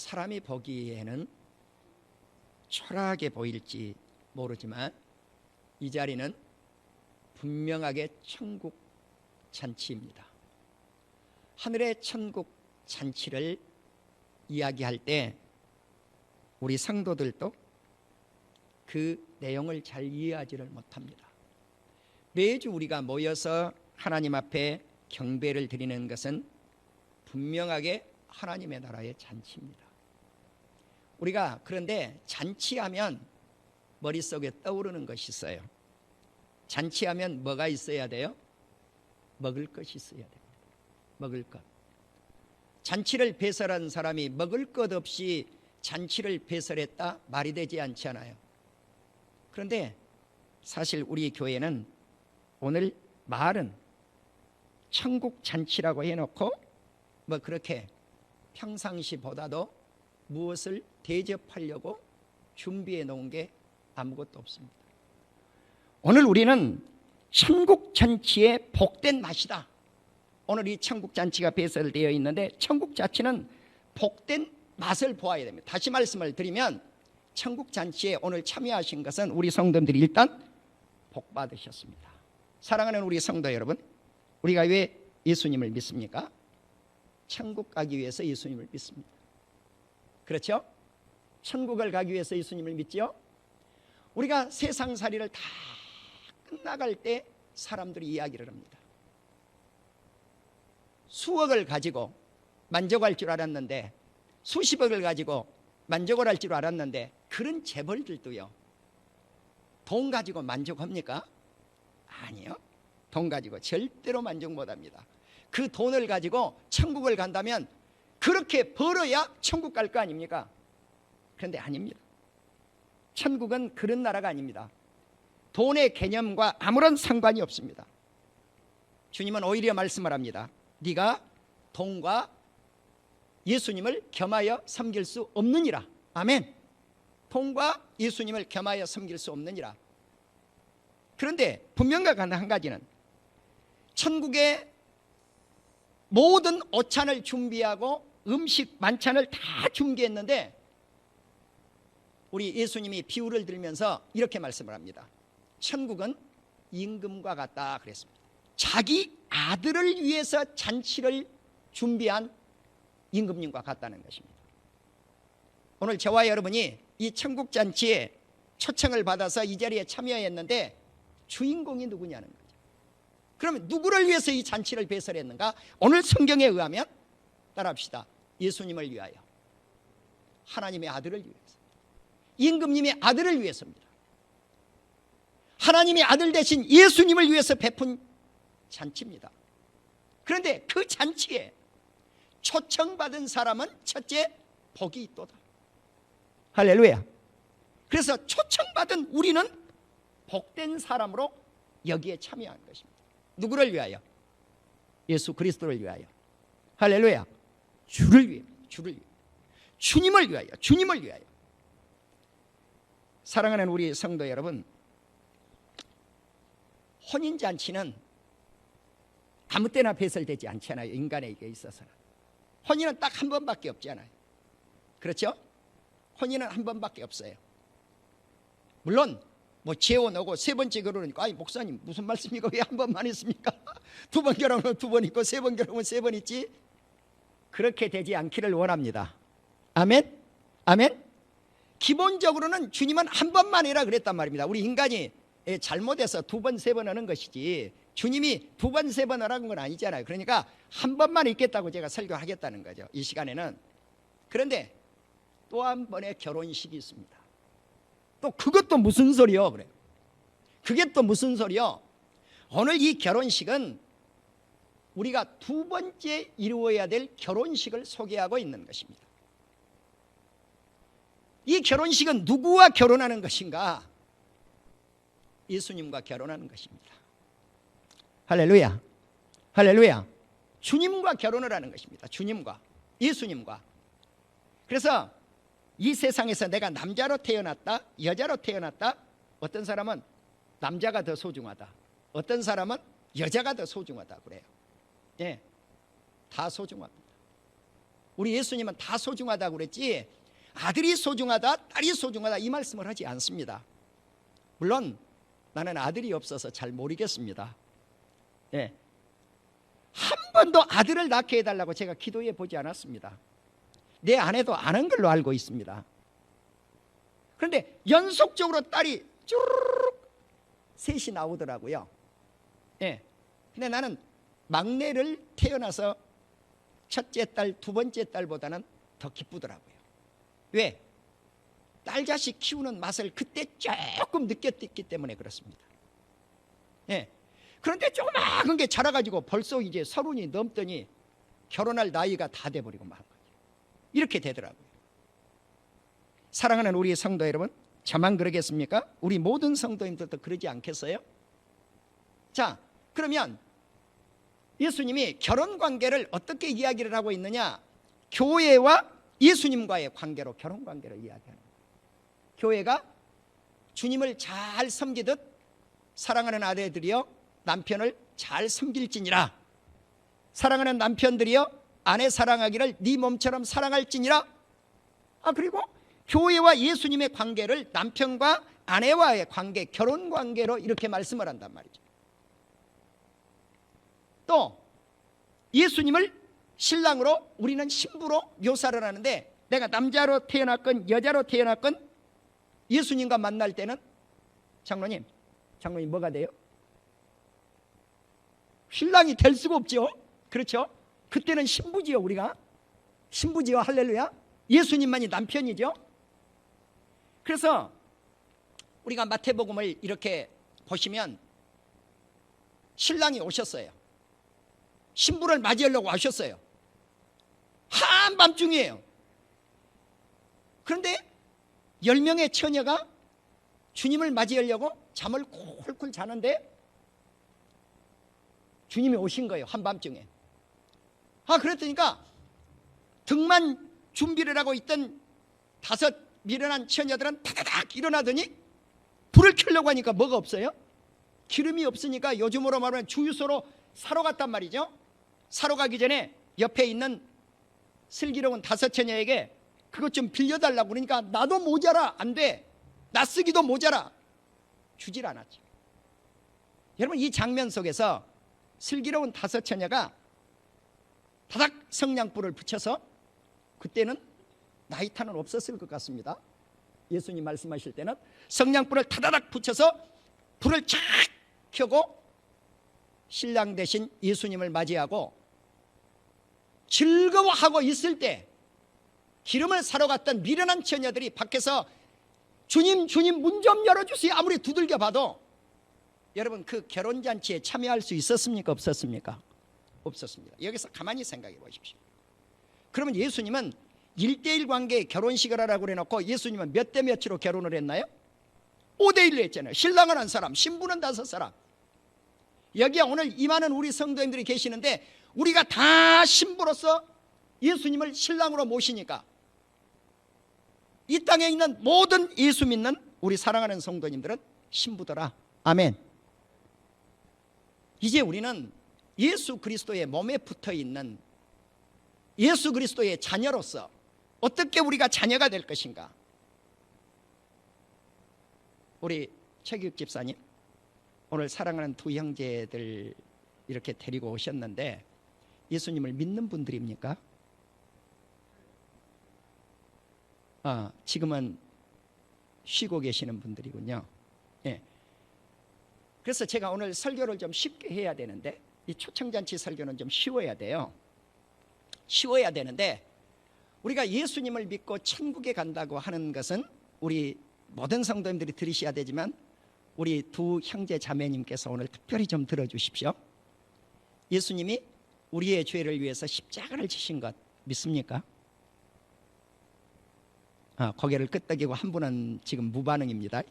사람이 보기에는 초라하게 보일지 모르지만 이 자리는 분명하게 천국 잔치입니다. 하늘의 천국 잔치를 이야기할 때 우리 성도들도 그 내용을 잘 이해하지를 못합니다. 매주 우리가 모여서 하나님 앞에 경배를 드리는 것은 분명하게 하나님의 나라의 잔치입니다. 우리가 그런데 잔치하면 머릿속에 떠오르는 것이 있어요. 잔치하면 뭐가 있어야 돼요? 먹을 것이 있어야 됩니다. 먹을 것. 잔치를 배설한 사람이 먹을 것 없이 잔치를 배설했다 말이 되지 않잖아요. 그런데 사실 우리 교회는 오늘 말은 천국 잔치라고 해놓고 뭐 그렇게 평상시보다도 무엇을 대접하려고 준비해 놓은 게 아무것도 없습니다. 오늘 우리는 천국 잔치의 복된 맛이다. 오늘 이 천국 잔치가 배설되어 있는데 천국 잔치는 복된 맛을 보아야 됩니다. 다시 말씀을 드리면 천국 잔치에 오늘 참여하신 것은 우리 성도들이 일단 복 받으셨습니다. 사랑하는 우리 성도 여러분, 우리가 왜 예수님을 믿습니까? 천국 가기 위해서 예수님을 믿습니다. 그렇죠? 천국을 가기 위해서 예수님을 믿지요? 우리가 세상살이를 다 끝나갈 때 사람들이 이야기를 합니다. 수억을 가지고 만족할 줄 알았는데 수십억을 가지고 만족을 할 줄 알았는데 그런 재벌들도요. 돈 가지고 만족합니까? 아니요. 돈 가지고 절대로 만족 못 합니다. 그 돈을 가지고 천국을 간다면 그렇게 벌어야 천국 갈 거 아닙니까? 그런데 아닙니다. 천국은 그런 나라가 아닙니다. 돈의 개념과 아무런 상관이 없습니다. 주님은 오히려 말씀을 합니다. 네가 돈과 예수님을 겸하여 섬길 수 없느니라. 아멘. 돈과 예수님을 겸하여 섬길 수 없느니라. 그런데 분명한 한 가지는 천국의 모든 오찬을 준비하고 음식 만찬을 다 준비했는데 우리 예수님이 비유를 들면서 이렇게 말씀을 합니다. 천국은 임금과 같다 그랬습니다. 자기 아들을 위해서 잔치를 준비한 임금님과 같다는 것입니다. 오늘 저와 여러분이 이 천국 잔치에 초청을 받아서 이 자리에 참여했는데 주인공이 누구냐는 거죠. 그러면 누구를 위해서 이 잔치를 배설했는가? 오늘 성경에 의하면 따라합시다. 예수님을 위하여. 하나님의 아들을 위해서. 임금님의 아들을 위해서입니다. 하나님의 아들 대신 예수님을 위해서 베푼 잔치입니다. 그런데 그 잔치에 초청받은 사람은 첫째 복이 있도다. 할렐루야. 그래서 초청받은 우리는 복된 사람으로 여기에 참여한 것입니다. 누구를 위하여? 예수 그리스도를 위하여. 할렐루야. 주를 위해, 주를 위해. 주님을 위하여, 주님을 위하여. 사랑하는 우리 성도 여러분, 혼인 잔치는 아무 때나 배설되지 않잖아요. 인간에게 있어서는. 혼인은 딱 한 번밖에 없잖아요. 그렇죠? 혼인은 한 번밖에 없어요. 물론 뭐 재혼 오고 세 번째 결혼이니까 아니 목사님 무슨 말씀이고 왜 한 번만 있습니까? 두 번 결혼은 두 번 있고 세 번 결혼은 세 번 있지. 그렇게 되지 않기를 원합니다. 아멘. 아멘. 기본적으로는 주님은 한 번만이라 그랬단 말입니다. 우리 인간이 잘못해서 두 번, 세 번 하는 것이지 주님이 두 번, 세 번 하라는 건 아니잖아요. 그러니까 한 번만 있겠다고 제가 설교하겠다는 거죠. 이 시간에는. 그런데 또 한 번의 결혼식이 있습니다. 또 그것도 무슨 소리요? 그래. 그게 또 무슨 소리요? 오늘 이 결혼식은 우리가 두 번째 이루어야 될 결혼식을 소개하고 있는 것입니다. 이 결혼식은 누구와 결혼하는 것인가? 예수님과 결혼하는 것입니다. 할렐루야. 할렐루야. 주님과 결혼을 하는 것입니다. 주님과. 예수님과. 그래서 이 세상에서 내가 남자로 태어났다, 여자로 태어났다. 어떤 사람은 남자가 더 소중하다. 어떤 사람은 여자가 더 소중하다 그래요. 예. 다 소중합니다. 우리 예수님은 다 소중하다고 그랬지 아들이 소중하다, 딸이 소중하다 이 말씀을 하지 않습니다. 물론 나는 아들이 없어서 잘 모르겠습니다. 예. 한 번도 아들을 낳게 해달라고 제가 기도해 보지 않았습니다. 내 아내도 아는 걸로 알고 있습니다. 그런데 연속적으로 딸이 쭈르륵 셋이 나오더라고요. 예. 근데 나는 막내를 태어나서 첫째 딸, 두 번째 딸보다는 더 기쁘더라고요. 왜? 딸 자식 키우는 맛을 그때 조금 느꼈기 때문에 그렇습니다. 예. 그런데 조그마한 게 자라가지고 벌써 이제 서른이 넘더니 결혼할 나이가 다 돼버리고 만 거예요. 이렇게 되더라고요. 사랑하는 우리 성도 여러분, 저만 그러겠습니까? 우리 모든 성도님들도 그러지 않겠어요? 자, 그러면 예수님이 결혼 관계를 어떻게 이야기를 하고 있느냐? 교회와 예수님과의 관계로 결혼 관계를 이야기하는. 교회가 주님을 잘 섬기듯 사랑하는 아내들이여 남편을 잘 섬길지니라. 사랑하는 남편들이여 아내 사랑하기를 네 몸처럼 사랑할지니라. 아 그리고 교회와 예수님의 관계를 남편과 아내와의 관계, 결혼 관계로 이렇게 말씀을 한단 말이죠. 또 예수님을 신랑으로 우리는 신부로 묘사를 하는데 내가 남자로 태어났건 여자로 태어났건 예수님과 만날 때는 장로님, 장로님 뭐가 돼요? 신랑이 될 수가 없죠. 그렇죠? 그때는 신부지요, 우리가. 신부지요, 할렐루야. 예수님만이 남편이죠. 그래서 우리가 마태복음을 이렇게 보시면 신랑이 오셨어요. 신부를 맞이하려고 하셨어요. 한밤중이에요. 그런데 열 명의 처녀가 주님을 맞이하려고 잠을 콜콜 자는데 주님이 오신 거예요. 한밤중에. 아, 그랬더니까 등만 준비를 하고 있던 다섯 미련한 처녀들은 타다닥 일어나더니 불을 켜려고 하니까 뭐가 없어요? 기름이 없으니까 요즘으로 말하면 주유소로 사러 갔단 말이죠. 사러 가기 전에 옆에 있는 슬기로운 다섯 처녀에게 그것 좀 빌려달라고 그러니까 나도 모자라 안 돼. 나 쓰기도 모자라. 주질 않았죠. 여러분 이 장면 속에서 슬기로운 다섯 처녀가 다닥 성냥불을 붙여서 그때는 나이타는 없었을 것 같습니다. 예수님 말씀하실 때는 성냥불을 타다닥 붙여서 불을 착 켜고 신랑 대신 예수님을 맞이하고 즐거워하고 있을 때 기름을 사러 갔던 미련한 처녀들이 밖에서 주님 주님 문 좀 열어주세요. 아무리 두들겨 봐도 여러분 그 결혼잔치에 참여할 수 있었습니까? 없었습니까? 없었습니다. 여기서 가만히 생각해 보십시오. 그러면 예수님은 1대1 관계의 결혼식을 하라고 그래놓고 예수님은 몇 대 몇으로 결혼을 했나요? 5대1로 했잖아요. 신랑은 한 사람 신부는 다섯 사람. 여기에 오늘 임하는 우리 성도님들이 계시는데 우리가 다 신부로서 예수님을 신랑으로 모시니까 이 땅에 있는 모든 예수 믿는 우리 사랑하는 성도님들은 신부더라. 아멘. 이제 우리는 예수 그리스도의 몸에 붙어 있는 예수 그리스도의 자녀로서 어떻게 우리가 자녀가 될 것인가? 우리 최규 집사님 오늘 사랑하는 두 형제들 이렇게 데리고 오셨는데 예수님을 믿는 분들입니까? 아, 지금은 쉬고 계시는 분들이군요. 예. 그래서 제가 오늘 설교를 좀 쉽게 해야 되는데 이 초청잔치 설교는 좀 쉬워야 돼요. 쉬워야 되는데 우리가 예수님을 믿고 천국에 간다고 하는 것은 우리 모든 성도님들이 들으셔야 되지만 우리 두 형제 자매님께서 오늘 특별히 좀 들어주십시오. 예수님이 우리의 죄를 위해서 십자가를 지신 것 믿습니까? 아, 고개를 끄덕이고 한 분은 지금 무반응입니다.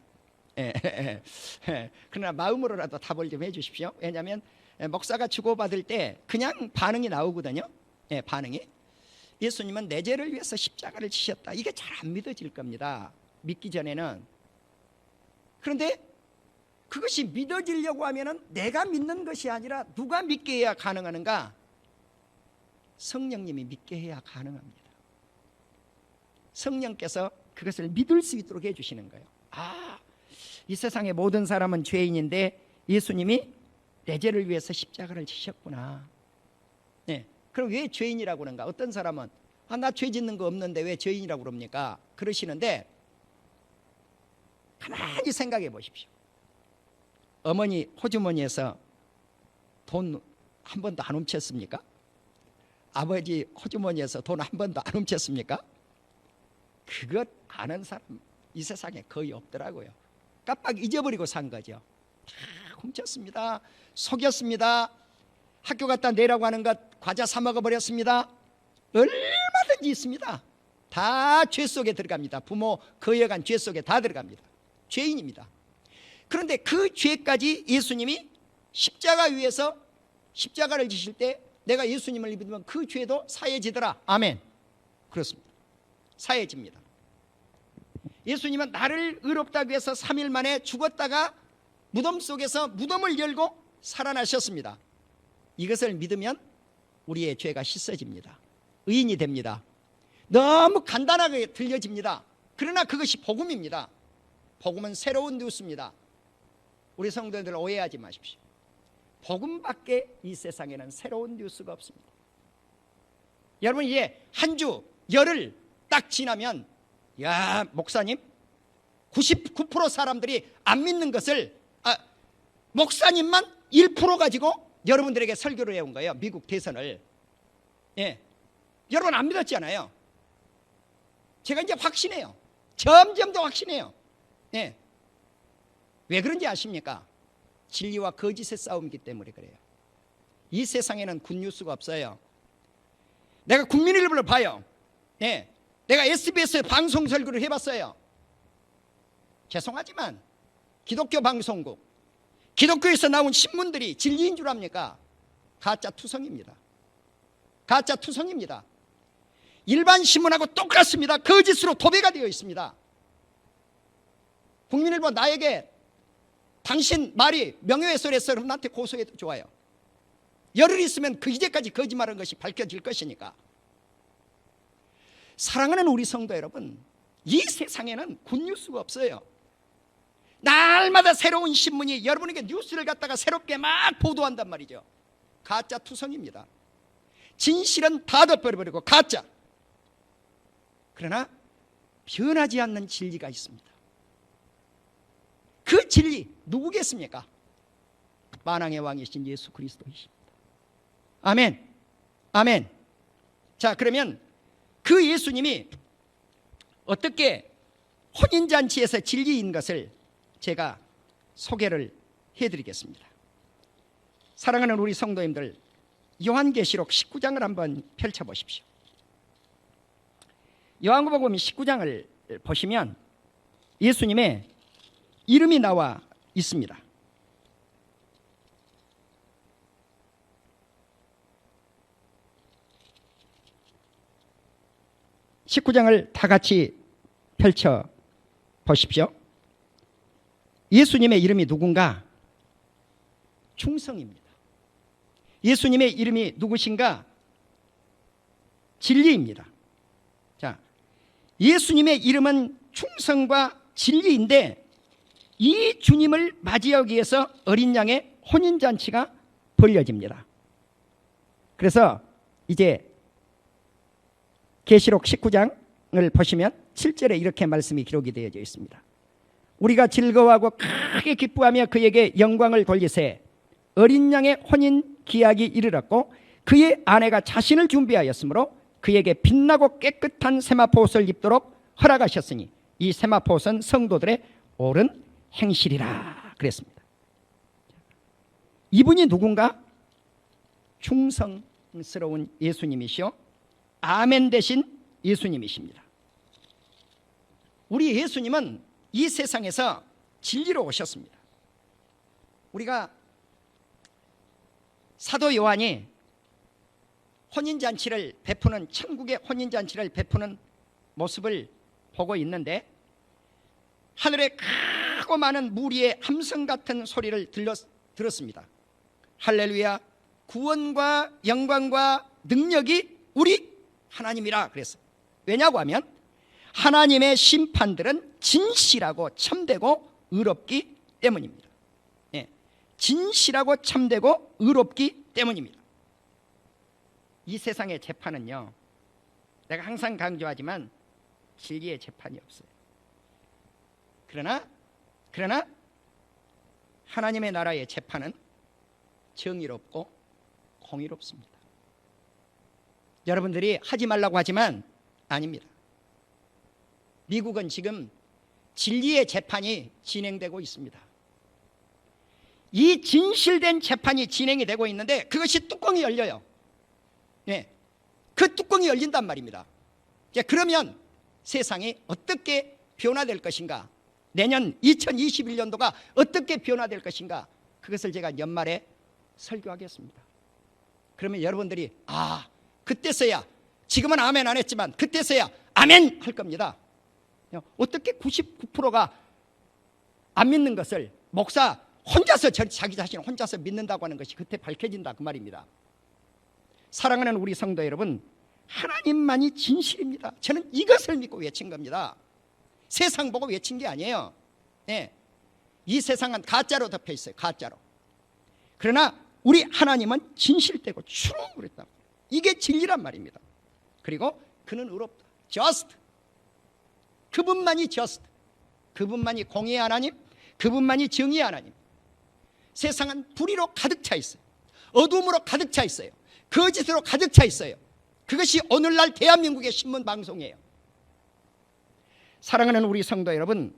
예, 예, 예. 그러나 마음으로라도 답을 좀 해주십시오. 왜냐하면 목사가 주고받을 때 그냥 반응이 나오거든요. 예, 반응이. 예수님은 내 죄를 위해서 십자가를 지셨다. 이게 잘 안 믿어질 겁니다. 믿기 전에는. 그런데 그것이 믿어지려고 하면은 내가 믿는 것이 아니라 누가 믿게 해야 가능하는가? 성령님이 믿게 해야 가능합니다. 성령께서 그것을 믿을 수 있도록 해주시는 거예요. 아, 이 세상의 모든 사람은 죄인인데 예수님이 내 죄를 위해서 십자가를 지셨구나. 네. 그럼 왜 죄인이라고 그런가? 어떤 사람은 아, 나 죄 짓는 거 없는데 왜 죄인이라고 그럽니까? 그러시는데 가만히 생각해 보십시오. 어머니 호주머니에서 돈 한 번도 안 훔쳤습니까? 아버지 호주머니에서 돈 한 번도 안 훔쳤습니까? 그것 아는 사람 이 세상에 거의 없더라고요. 깜빡 잊어버리고 산 거죠. 다 훔쳤습니다. 속였습니다. 학교 갔다 내라고 하는 것 과자 사 먹어 버렸습니다. 얼마든지 있습니다. 다 죄 속에 들어갑니다. 부모 거여간 죄 속에 다 들어갑니다. 죄인입니다. 그런데 그 죄까지 예수님이 십자가 위에서 십자가를 지실 때 내가 예수님을 믿으면 그 죄도 사해지더라. 아멘. 그렇습니다. 사해집니다. 예수님은 나를 의롭다고 해서 3일 만에 죽었다가 무덤 속에서 무덤을 열고 살아나셨습니다. 이것을 믿으면 우리의 죄가 씻어집니다. 의인이 됩니다. 너무 간단하게 들려집니다. 그러나 그것이 복음입니다. 복음은 새로운 뉴스입니다. 우리 성도들 오해하지 마십시오. 복음밖에 이 세상에는 새로운 뉴스가 없습니다. 여러분 이제 한 주 열흘 딱 지나면 야 목사님 99% 사람들이 안 믿는 것을 아, 목사님만 1% 가지고 여러분들에게 설교를 해온 거예요. 미국 대선을. 예. 여러분 안 믿었잖아요. 제가 이제 확신해요. 점점 더 확신해요. 예. 왜 그런지 아십니까? 진리와 거짓의 싸움이기 때문에 그래요. 이 세상에는 굿뉴스가 없어요. 내가 국민일보를 봐요. 예. 내가 SBS 방송 설교를 해봤어요. 죄송하지만 기독교 방송국, 기독교에서 나온 신문들이 진리인 줄 압니까? 가짜 투성입니다. 가짜 투성입니다. 일반 신문하고 똑같습니다. 거짓으로 도배가 되어 있습니다. 국민일보 나에게 당신 말이 명예훼손했어 그럼 나한테 고소해도 좋아요. 열흘 있으면 그 이제까지 거짓말한 것이 밝혀질 것이니까. 사랑하는 우리 성도 여러분, 이 세상에는 굿뉴스가 없어요. 날마다 새로운 신문이 여러분에게 뉴스를 갖다가 새롭게 막 보도한단 말이죠. 가짜 투성입니다. 진실은 다 덮어버리고 가짜. 그러나 변하지 않는 진리가 있습니다. 그 진리 누구겠습니까? 만왕의 왕이신 예수 그리스도이십니다. 아멘. 아멘. 자, 그러면 그 예수님이 어떻게 혼인잔치에서 진리인 것을 제가 소개를 해드리겠습니다. 사랑하는 우리 성도님들, 요한계시록 19장을 한번 펼쳐보십시오. 요한복음 19장을 보시면 예수님의 이름이 나와 있습니다. (19장을) 다 같이 펼쳐 보십시오. 예수님의 이름이 누군가? 충성입니다. 예수님의 이름이 누구신가? 진리입니다. 자 예수님의 이름은 충성과 진리인데 이 주님을 맞이하기 위해서 어린 양의 혼인잔치가 벌려집니다. 그래서 이제 계시록 19장을 보시면 7절에 이렇게 말씀이 기록이 되어져 있습니다. 우리가 즐거워하고 크게 기뻐하며 그에게 영광을 돌리세 어린 양의 혼인 기약이 이르렀고 그의 아내가 자신을 준비하였으므로 그에게 빛나고 깨끗한 세마포 옷을 입도록 허락하셨으니 이 세마포 옷은 성도들의 옳은 행실이라 그랬습니다. 이분이 누군가? 충성스러운 예수님이시요. 아멘 대신 예수님이십니다. 우리 예수님은 이 세상에서 진리로 오셨습니다. 우리가 사도 요한이 혼인잔치를 베푸는 천국의 혼인잔치를 베푸는 모습을 보고 있는데 하늘에 크고 많은 무리의 함성 같은 소리를 들렸, 들었습니다. 할렐루야 구원과 영광과 능력이 우리 하나님이라 그랬어. 왜냐고 하면 하나님의 심판들은 진실하고 참되고 의롭기 때문입니다. 예, 진실하고 참되고 의롭기 때문입니다. 이 세상의 재판은요. 내가 항상 강조하지만 진리의 재판이 없어요. 그러나 그러나 하나님의 나라의 재판은 정의롭고 공의롭습니다. 여러분들이 하지 말라고 하지만 아닙니다. 미국은 지금 진리의 재판이 진행되고 있습니다. 이 진실된 재판이 진행이 되고 있는데 그것이 뚜껑이 열려요. 네. 그 뚜껑이 열린단 말입니다. 그러면 세상이 어떻게 변화될 것인가? 내년 2021년도가 어떻게 변화될 것인가? 그것을 제가 연말에 설교하겠습니다. 그러면 여러분들이 아, 그때서야 지금은 아멘 안 했지만 그때서야 아멘 할 겁니다. 어떻게 99%가 안 믿는 것을 목사 혼자서 저- 자기 자신 혼자서 믿는다고 하는 것이 그때 밝혀진다 그 말입니다. 사랑하는 우리 성도 여러분, 하나님만이 진실입니다. 저는 이것을 믿고 외친 겁니다. 세상 보고 외친 게 아니에요. 네. 이 세상은 가짜로 덮여 있어요. 가짜로. 그러나 우리 하나님은 진실되고 그랬다. 이게 진리란 말입니다. 그리고 그는 의롭다. just. 그분만이 just. 그분만이 공의의 하나님, 그분만이 정의의 하나님. 세상은 불의로 가득 차 있어요. 어둠으로 가득 차 있어요. 거짓으로 가득 차 있어요. 그것이 오늘날 대한민국의 신문 방송이에요. 사랑하는 우리 성도 여러분,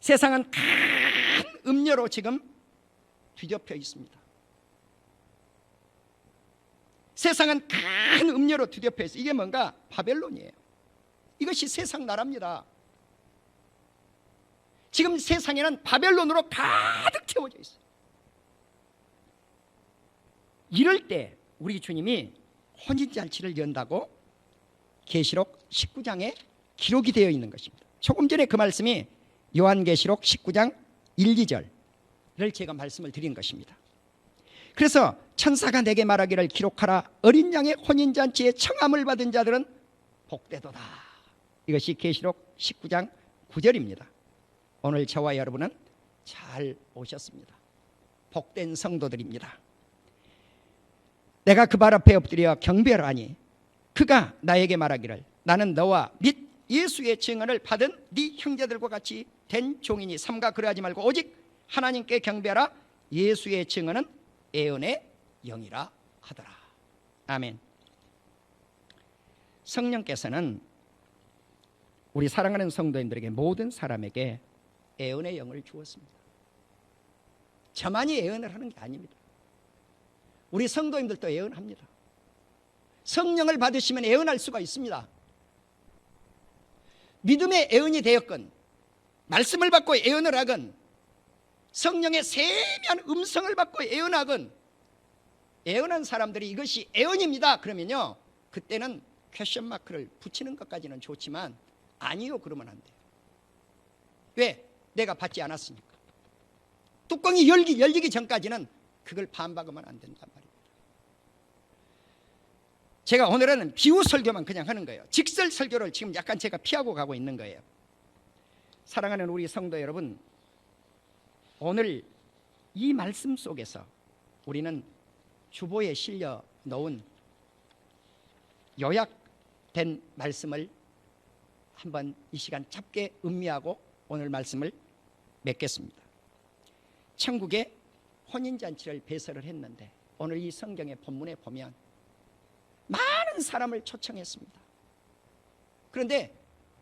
세상은 큰 음료로 지금 뒤덮여 있습니다. 세상은 큰 음료로 뒤덮여 있어요. 이게 뭔가 바벨론이에요. 이것이 세상 나라입니다. 지금 세상에는 바벨론으로 가득 채워져 있어요. 이럴 때 우리 주님이 혼인잔치를 연다고 계시록 19장에 기록이 되어 있는 것입니다. 조금 전에 그 말씀이 요한계시록 19장 1, 2절을 제가 말씀을 드린 것입니다. 그래서 천사가 내게 말하기를 기록하라 어린 양의 혼인잔치에 청함을 받은 자들은 복되도다. 이것이 계시록 19장 9절입니다. 오늘 저와 여러분은 잘 오셨습니다. 복된 성도들입니다. 내가 그 발 앞에 엎드려 경배하니 그가 나에게 말하기를 나는 너와 및 예수의 증언을 받은 네 형제들과 같이 된 종이니 삼가 그러하지 말고 오직 하나님께 경배하라. 예수의 증언은 애언의 영이라 하더라. 아멘. 성령께서는 우리 사랑하는 성도님들에게 모든 사람에게 애언의 영을 주었습니다. 저만이 애언을 하는 게 아닙니다. 우리 성도님들도 예언합니다. 성령을 받으시면 예언할 수가 있습니다. 믿음의 예언이 되었건 말씀을 받고 예언을 하건 성령의 세미한 음성을 받고 예언하건 예언한 사람들이 이것이 예언입니다. 그러면요. 그때는 퀘션 마크를 붙이는 것까지는 좋지만 아니요 그러면 안 돼요. 왜? 내가 받지 않았으니까. 뚜껑이 열기 열리기 전까지는 그걸 반박하면 안 된단 말입니다. 제가 오늘은 비유 설교만 그냥 하는 거예요. 직설 설교를 지금 약간 제가 피하고 가고 있는 거예요. 사랑하는 우리 성도 여러분, 오늘 이 말씀 속에서 우리는 주보에 실려 놓은 요약된 말씀을 한번 이 시간 짧게 음미하고 오늘 말씀을 맺겠습니다. 천국에 혼인잔치를 배설을 했는데 오늘 이 성경의 본문에 보면 많은 사람을 초청했습니다. 그런데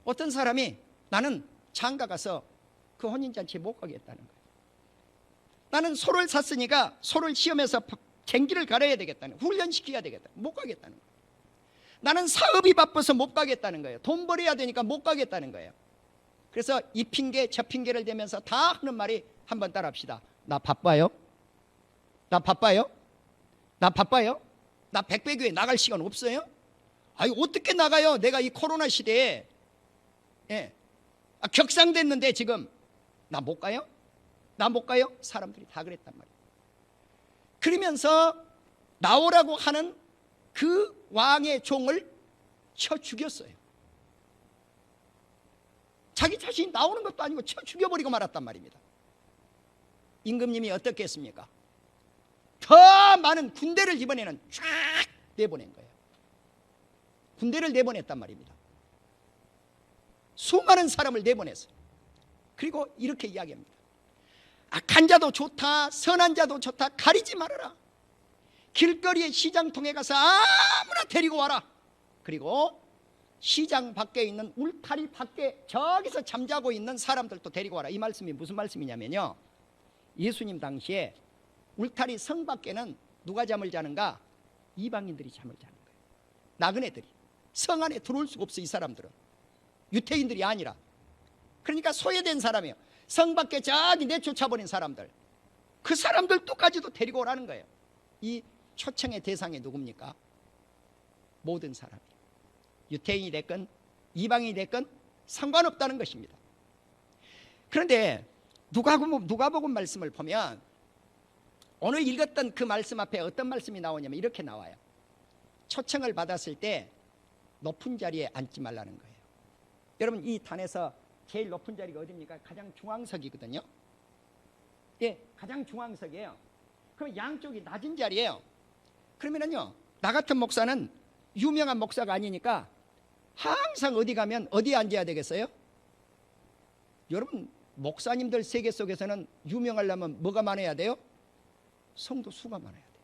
어떤 사람이 나는 장가 가서 그 혼인잔치에 못 가겠다는 거예요. 나는 소를 샀으니까 소를 시험해서 쟁기를 갈아야 되겠다는 거예요. 훈련시켜야 되겠다. 못 가겠다는 거예요. 나는 사업이 바빠서 못 가겠다는 거예요. 돈 벌어야 되니까 못 가겠다는 거예요. 그래서 이 핑계 저 핑계를 대면서 다 하는 말이 한번 따라합시다. 나 바빠요. 나 바빠요. 나 바빠요. 나 백배교회 나갈 시간 없어요. 아니 어떻게 나가요? 내가 이 코로나 시대에 예. 아, 격상됐는데 지금 나 못 가요? 나 못 가요? 사람들이 다 그랬단 말이에요. 그러면서 나오라고 하는 그 왕의 종을 쳐 죽였어요. 자기 자신이 나오는 것도 아니고 쳐 죽여버리고 말았단 말입니다. 임금님이 어떻게 했습니까? 더 많은 군대를 이번에는 쫙 내보낸 거예요. 군대를 내보냈단 말입니다. 수많은 사람을 내보냈어요. 그리고 이렇게 이야기합니다. 악한 자도 좋다, 선한 자도 좋다, 가리지 말아라. 길거리에 시장통에 가서 아무나 데리고 와라. 그리고 시장 밖에 있는 울타리 밖에 저기서 잠자고 있는 사람들도 데리고 와라. 이 말씀이 무슨 말씀이냐면요. 예수님 당시에 울타리 성 밖에는 누가 잠을 자는가? 이방인들이 잠을 자는 거예요. 나그네들이. 성 안에 들어올 수가 없어 이 사람들은. 유태인들이 아니라. 그러니까 소외된 사람이에요. 성 밖에 저기 내쫓아버린 사람들. 그 사람들도까지도 데리고 오라는 거예요. 이 초청의 대상이 누굽니까? 모든 사람이. 유태인이 됐건 이방인이 됐건 상관없다는 것입니다. 그런데 누가복음 누가복음 말씀을 보면 오늘 읽었던 그 말씀 앞에 어떤 말씀이 나오냐면 이렇게 나와요. 초청을 받았을 때 높은 자리에 앉지 말라는 거예요. 여러분 이 단에서 제일 높은 자리가 어디입니까? 가장 중앙석이거든요. 예, 가장 중앙석이에요. 그럼 양쪽이 낮은 자리예요. 그러면은요, 나 같은 목사는 유명한 목사가 아니니까 항상 어디 가면 어디에 앉아야 되겠어요? 여러분 목사님들 세계 속에서는 유명하려면 뭐가 많아야 돼요? 성도 수가 많아야 돼요.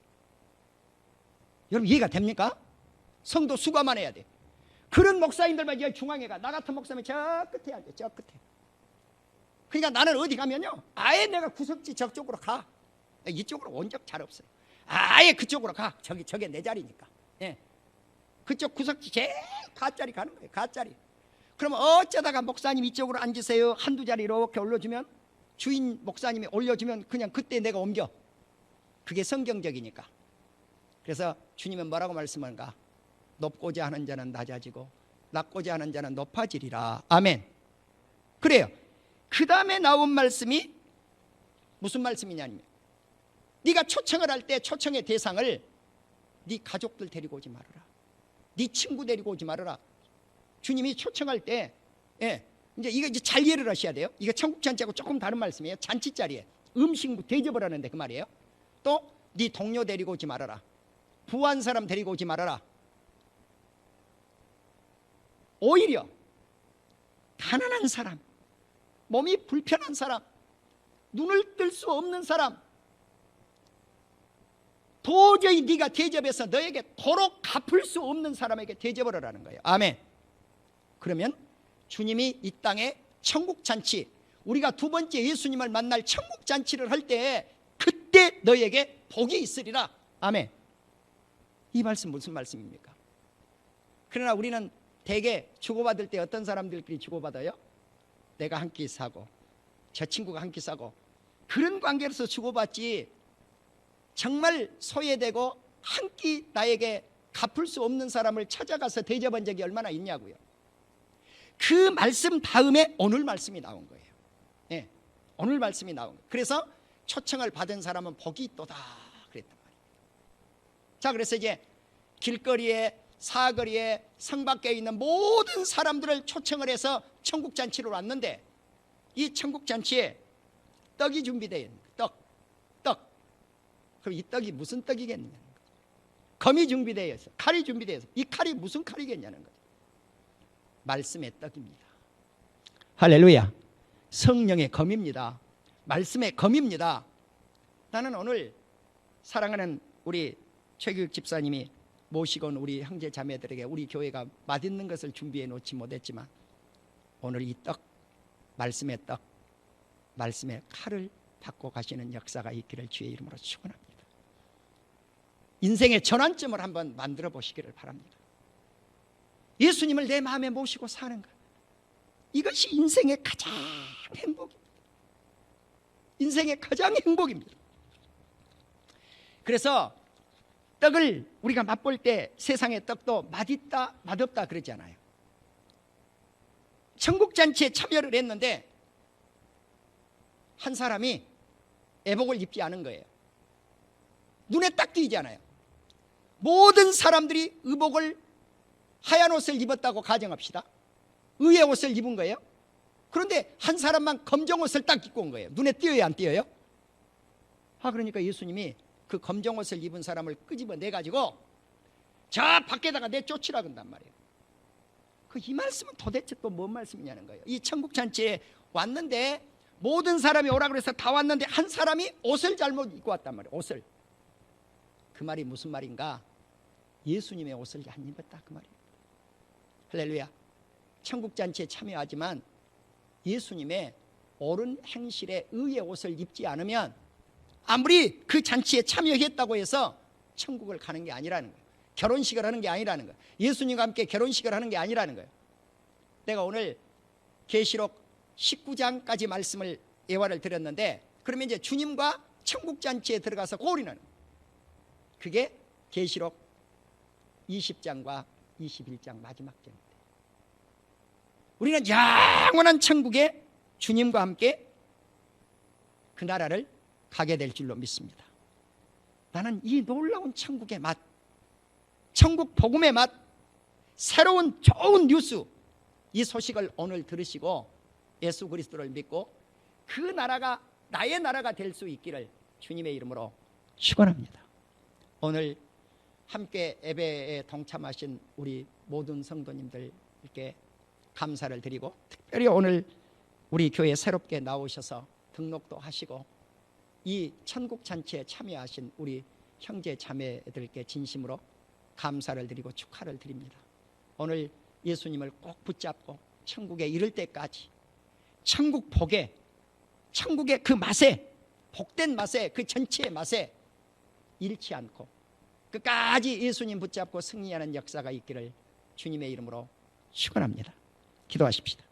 여러분 이해가 됩니까? 성도 수가 많아야 돼. 그런 목사님들만 여기 중앙에 가. 나 같은 목사면 저 끝에 앉아, 저 끝에. 그러니까 나는 어디 가면요. 아예 내가 구석지 저쪽으로 가. 이쪽으로 온 적 잘 없어요. 아예 그쪽으로 가. 저기 저게 내 자리니까. 예. 그쪽 구석지 제일 가짜리 가는 거예요. 가짜리. 그러면 어쩌다가 목사님 이쪽으로 앉으세요. 한두 자리 이렇게 올려주면 주인 목사님이 올려주면 그냥 그때 내가 옮겨. 그게 성경적이니까. 그래서 주님은 뭐라고 말씀하는가? 높고자 하는 자는 낮아지고 낮고자 하는 자는 높아지리라. 아멘. 그래요. 그 다음에 나온 말씀이 무슨 말씀이냐면 네가 초청을 할 때 초청의 대상을 네 가족들 데리고 오지 말아라. 네 친구 데리고 오지 말아라. 주님이 초청할 때 예, 이제 이거 이제 잘 이해를 하셔야 돼요. 이거 천국 잔치하고 조금 다른 말씀이에요. 잔치 자리에 음식 대접을 하는데 그 말이에요. 또 네 동료 데리고 오지 말아라. 부한 사람 데리고 오지 말아라. 오히려 가난한 사람, 몸이 불편한 사람, 눈을 뜰 수 없는 사람, 도저히 네가 대접해서 너에게 도로 갚을 수 없는 사람에게 대접을 하라는 거예요. 아멘. 그러면 주님이 이 땅에 천국 잔치, 우리가 두 번째 예수님을 만날 천국 잔치를 할 때 그때 너에게 복이 있으리라. 아멘. 이 말씀 무슨 말씀입니까? 그러나 우리는 대개 주고받을 때 어떤 사람들끼리 주고받아요? 내가 한 끼 사고 저 친구가 한 끼 사고 그런 관계로서 주고받지 정말 소외되고 한 끼 나에게 갚을 수 없는 사람을 찾아가서 대접한 적이 얼마나 있냐고요. 그 말씀 다음에 오늘 말씀이 나온 거예요. 예, 오늘 말씀이 나온 거예요. 그래서 초청을 받은 사람은 복이 있도다 그랬단 말이에요. 자, 그래서 이제 길거리에 사거리에 성 밖에 있는 모든 사람들을 초청을 해서 천국 잔치로 왔는데 이 천국 잔치에 떡이 준비되어 있는. 떡, 떡. 그럼 이 떡이 무슨 떡이겠느냐는 거죠. 검이 준비되어 있어. 칼이 준비되어 있어. 이 칼이 무슨 칼이겠냐는 거죠. 말씀의 떡입니다. 할렐루야. 성령의 검입니다. 말씀의 검입니다. 나는 오늘 사랑하는 우리 최교육 집사님이 모시고 온 우리 형제 자매들에게 우리 교회가 맛있는 것을 준비해 놓지 못했지만 오늘 이 떡, 말씀의 떡, 말씀의 칼을 받고 가시는 역사가 있기를 주의 이름으로 축원합니다. 인생의 전환점을 한번 만들어 보시기를 바랍니다. 예수님을 내 마음에 모시고 사는 것. 이것이 인생의 가장 행복입니다. 인생의 가장 행복입니다. 그래서 떡을 우리가 맛볼 때 세상의 떡도 맛있다, 맛없다 그러지 않아요. 천국잔치에 참여를 했는데 한 사람이 애복을 입지 않은 거예요. 눈에 딱 띄지 않아요. 모든 사람들이 의복을 하얀 옷을 입었다고 가정합시다. 의의 옷을 입은 거예요. 그런데 한 사람만 검정 옷을 딱 입고 온 거예요. 눈에 띄어요, 안 띄어요? 아, 그러니까 예수님이 그 검정 옷을 입은 사람을 끄집어내 가지고 저 밖에다가 내쫓으라 그런단 말이에요. 그 이 말씀은 도대체 또 뭔 말씀이냐는 거예요. 이 천국 잔치에 왔는데 모든 사람이 오라 그래서 다 왔는데 한 사람이 옷을 잘못 입고 왔단 말이에요. 옷을. 그 말이 무슨 말인가? 예수님의 옷을 안 입었다 그 말이에요. 할렐루야. 천국 잔치에 참여하지만 예수님의 옳은 행실에 의의 옷을 입지 않으면 아무리 그 잔치에 참여했다고 해서 천국을 가는 게 아니라는 거예요. 결혼식을 하는 게 아니라는 거예요. 예수님과 함께 결혼식을 하는 게 아니라는 거예요. 내가 오늘 계시록 19장까지 말씀을 예화를 드렸는데 그러면 이제 주님과 천국 잔치에 들어가서 고리는 그게 계시록 20장과 21장 마지막 장입니다. 우리는 영원한 천국에 주님과 함께 그 나라를 가게 될 줄로 믿습니다. 나는 이 놀라운 천국의 맛, 천국 복음의 맛, 새로운 좋은 뉴스 이 소식을 오늘 들으시고 예수 그리스도를 믿고 그 나라가 나의 나라가 될 수 있기를 주님의 이름으로 축원합니다. 오늘 함께 예배에 동참하신 우리 모든 성도님들께 감사를 드리고 특별히 오늘 우리 교회 새롭게 나오셔서 등록도 하시고 이 천국 잔치에 참여하신 우리 형제 자매들께 진심으로 감사를 드리고 축하를 드립니다. 오늘 예수님을 꼭 붙잡고 천국에 이를 때까지 천국 복에 천국의 그 맛에 복된 맛에 그 전체의 맛에 잃지 않고 끝까지 예수님 붙잡고 승리하는 역사가 있기를 주님의 이름으로 축원합니다. 기도하십시다.